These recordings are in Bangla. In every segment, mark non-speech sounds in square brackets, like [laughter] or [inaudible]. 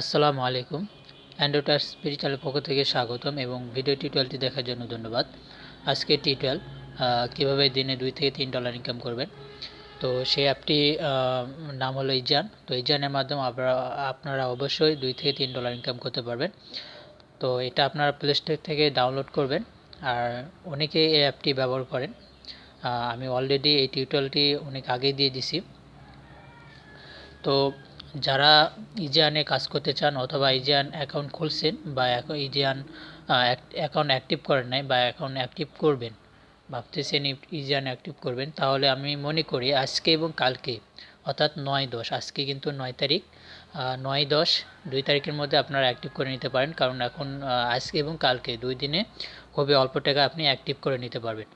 আসসালামু আলাইকুম। অ্যান্ড্রয়েড স্পিরিচুয়ালের পক্ষ থেকে স্বাগতম এবং ভিডিও টিউটোরিয়ালটি দেখার জন্য ধন্যবাদ। আজকে টিউটোরিয়াল কীভাবে দিনে দুই থেকে তিন ডলার ইনকাম করবেন? তো সেই অ্যাপটি নাম হলো ইজান তো ইজানের মাধ্যমে আপনারা অবশ্যই দুই থেকে তিন ডলার ইনকাম করতে পারবেন। তো এটা আপনারা প্লে স্টোর থেকে ডাউনলোড করবেন। আর অনেকে এই অ্যাপটি ব্যবহার করেন। আমি অলরেডি এই টিউটোরিয়ালটি অনেক আগেই দিয়ে দিছি। তো যারা ইজিয়ানে কাজ করতে চান অথবা ইজিয়ান অ্যাকাউন্ট খুলছেন বা ইজিয়ান অ্যাকাউন্ট অ্যাক্টিভ করেন নাই বা অ্যাকাউন্ট অ্যাক্টিভ করবেন, ভাবতেছেন ইজিয়ান অ্যাক্টিভ করবেন, তাহলে আমি মনে করি আজকে এবং কালকে, অর্থাৎ নয় দশ, আজকে কিন্তু নয় তারিখ নয় দশ, দুই তারিখের মধ্যে আপনারা অ্যাক্টিভ করে নিতে পারেন, কারণ এখন আজকে এবং কালকে দুই দিনে খুবই অল্প টাকা আপনি অ্যাক্টিভ করে নিতে পারবেন।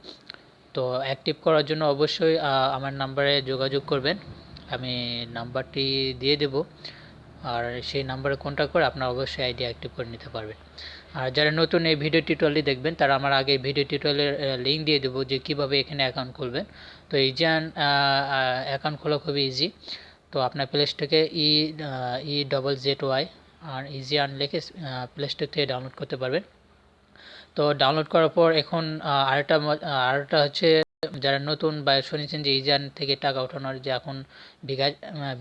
তো অ্যাক্টিভ করার জন্য অবশ্যই আমার নাম্বারে যোগাযোগ করবেন। আমি নাম্বারটি দিয়ে দেব। আর সেই নাম্বারে কন্ট্যাক্ট করে আপনারা অবশ্যই আইডি অ্যাক্টিভ করে নিতে পারবেন। আর যারা নতুন এই ভিডিও টিউটোরিয়ালটি দেখবেন, তারা আমার আগে ভিডিও টিউটোরিয়ালের লিঙ্ক দিয়ে দেবো যে কীভাবে এখানে অ্যাকাউন্ট খুলবেন। তো ইজিয়ান অ্যাকাউন্ট খোলা খুবই ইজি তো আপনার প্লে স্টোরে E E double Z Y R Aegean লিখে প্লে স্টোর থেকে ডাউনলোড করতে পারবেন। তো ডাউনলোড করার পর এখন আরেকটা আরেকটা হচ্ছে যারা নতুন বা শুনেছেন যে ইজান থেকে টাকা ওঠানোর যে এখন বিকাশ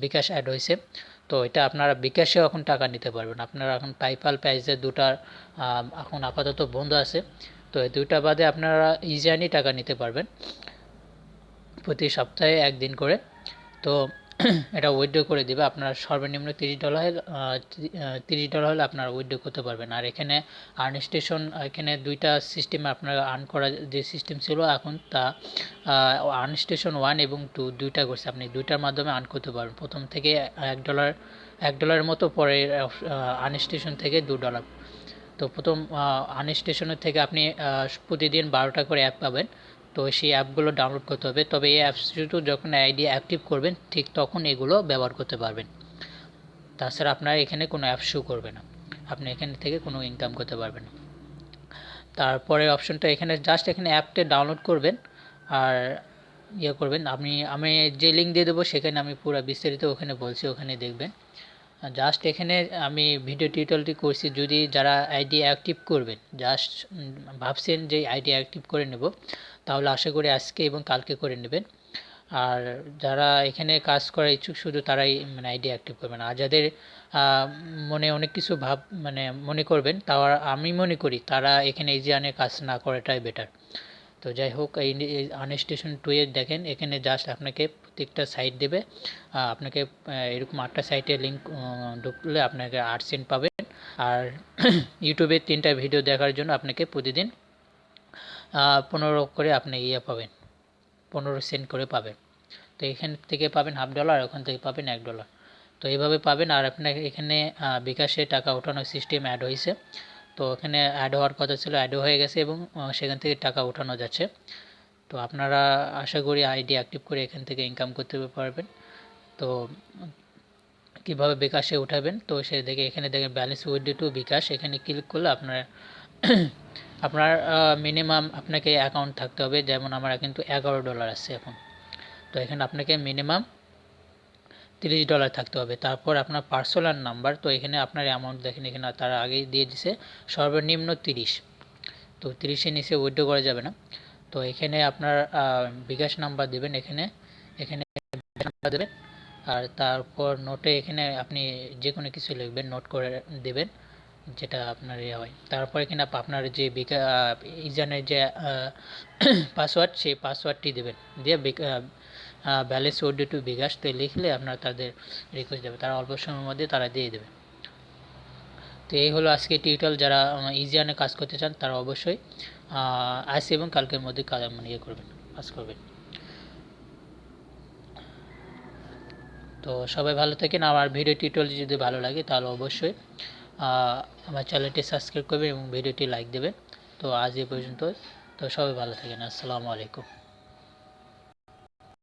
বিকাশ অ্যাড হয়েছে, তো এটা আপনারা বিকাশেও এখন টাকা নিতে পারবেন। আপনারা এখন পাইপাল প্যাজে দুটার এখন আপাতত বন্ধ আছে, তো এই দুইটা বাদে আপনারা ইজানই টাকা নিতে পারবেন প্রতি সপ্তাহে একদিন করে। তো [coughs] এটা উইথড্র করে দেবে, আপনার সর্বনিম্ন তিরিশ ডলার হলে তিরিশ ডলার হলে আপনারা উইথড্র করতে পারবেন। আর এখানে আর্ন স্টেশন এখানে দুইটা সিস্টেম আপনারা আর্ন করার যে সিস্টেম ছিল, এখন তা আর্ন স্টেশন ওয়ান এবং টু দুইটা করছে। আপনি দুইটার মাধ্যমে আর্ন করতে পারবেন। প্রথম থেকে এক ডলার এক ডলারের মতো পরে আর্ন স্টেশন থেকে দু ডলার তো প্রথম আর্ন স্টেশনের থেকে আপনি প্রতিদিন বারোটা করে অ্যাপ পাবেন। তো সেই অ্যাপগুলো ডাউনলোড করতে হবে। তবে এই অ্যাপস শুধু যখন আইডি অ্যাক্টিভ করবেন, ঠিক তখন এগুলো ব্যবহার করতে পারবেন। তাছাড়া আপনার এখানে কোনো অ্যাপ শো করবে না। আপনি এখান থেকে কোনো ইনকাম করতে পারবেন না। তারপরে অপশনটা এখানে জাস্ট এখানে অ্যাপটা ডাউনলোড করবেন আর ইয়ে করবেন, আপনি, আমি যে লিঙ্ক দিয়ে দেবো সেখানে আমি পুরো বিস্তারিত ওখানে বলছি, ওখানে দেখবেন। জাস্ট এখানে আমি ভিডিও টিউটোরিয়ালটি করছি, যদি যারা আইডি অ্যাক্টিভ করবেন জাস্ট ভাবছেন যে আইডি অ্যাক্টিভ করে নেব তাহলে আশা করি আজকে এবং কালকে করে নেবেন। আর যারা এখানে কাজ করার ইচ্ছুক, শুধু তারাই মানে আইডি অ্যাক্টিভ করবেন। আর যাদের মনে অনেক কিছু ভাব মানে মনে করবেন তাও আমি মনে করি তারা এখানে ইজিয়ানে কাজ না করাটাই বেটার তো যাই হোক, এই আনস্টেশন টুয়ে দেখেন, এখানে জাস্ট আপনাকে প্রত্যেকটা সাইট দেবে। আপনাকে এরকম আটটা সাইটে লিঙ্ক ঢুকলে আপনাকে আট সেন্ট পাবেন। আর [clears throat] ইউটিউবে তিনটা ভিডিও দেখার জন্য আপনাকে প্রতিদিন পনেরো করে আপনি ইয়ে পাবেন, পনেরো সেন্ট করে পাবেন। তো এখান থেকে পাবেন হাফ ডলার, ওখান থেকে পাবেন এক ডলার। তো এইভাবে পাবেন, আর আপনার এখানে বিকাশে টাকা ওঠানোর সিস্টেম অ্যাড হয়েছে। তো এখানে অ্যাড হওয়ার কথা ছিল অ্যাডও হয়ে গেছে এবং সেখান থেকে টাকা ওঠানো যাচ্ছে। তো আপনারা আশা করি আইডি অ্যাক্টিভ করে এখান থেকে ইনকাম করতে পারবেন। তো কীভাবে বিকাশে উঠাবেন, তো সে দেখে, এখানে দেখেন ব্যালেন্স উইথড্র টু বিকাশ, এখানে ক্লিক করলে আপনার আপনার মিনিমাম আপনাকে অ্যাকাউন্ট থাকতে হবে, যেমন আমার কিন্তু এগারো ডলার আছে এখন। তো এখানে আপনাকে মিনিমাম তিরিশ ডলার থাকতে হবে। তারপর আপনার পার্সোনাল নাম্বার তো এখানে আপনার অ্যামাউন্ট দেখেন, এখানে তারা আগেই দিয়ে দিছে, সর্বনিম্ন তিরিশ। তো তিরিশের নিচে উইথড্র করা যাবে না। তো এখানে আপনার বিকাশ নাম্বার দেবেন, এখানে এখানে নাম্বার দেবেন। আর তারপর নোটে এখানে আপনি যে কোনো কিছু লিখবেন নোট করে দেবেন। যেটা আপনার ইয়ে হয়। তারপর এখানে আপনার যে বিকা ইজানের যে পাসওয়ার্ড [coughs] সেই পাসওয়ার্ডটি দেবেন। দিয়ে ব্যালেন্স ওডি টু বিকাশ তো লিখলে আপনার তাদের রিকোয়েস্ট দেবে। তারা অল্প সময়ের মধ্যে তারা দিয়ে দেবে। তো এই হলো আজকে টিউটোরিয়াল যারা ইজিয়ানে কাজ করতে চান, তারা অবশ্যই আজ এবং কালকের মধ্যে কাজ মানে ইয়ে করবেন, কাজ করবেন। তো সবাই ভালো থাকেন। আমার ভিডিও টিউটোরিয়াল যদি ভালো লাগে, তাহলে অবশ্যই আমার চ্যানেলটি সাবস্ক্রাইব করবেন এবং ভিডিওটি লাইক দেবেন। তো আজ এ পর্যন্ত তো সবাই ভালো থাকেন। আসসালামু আলাইকুম।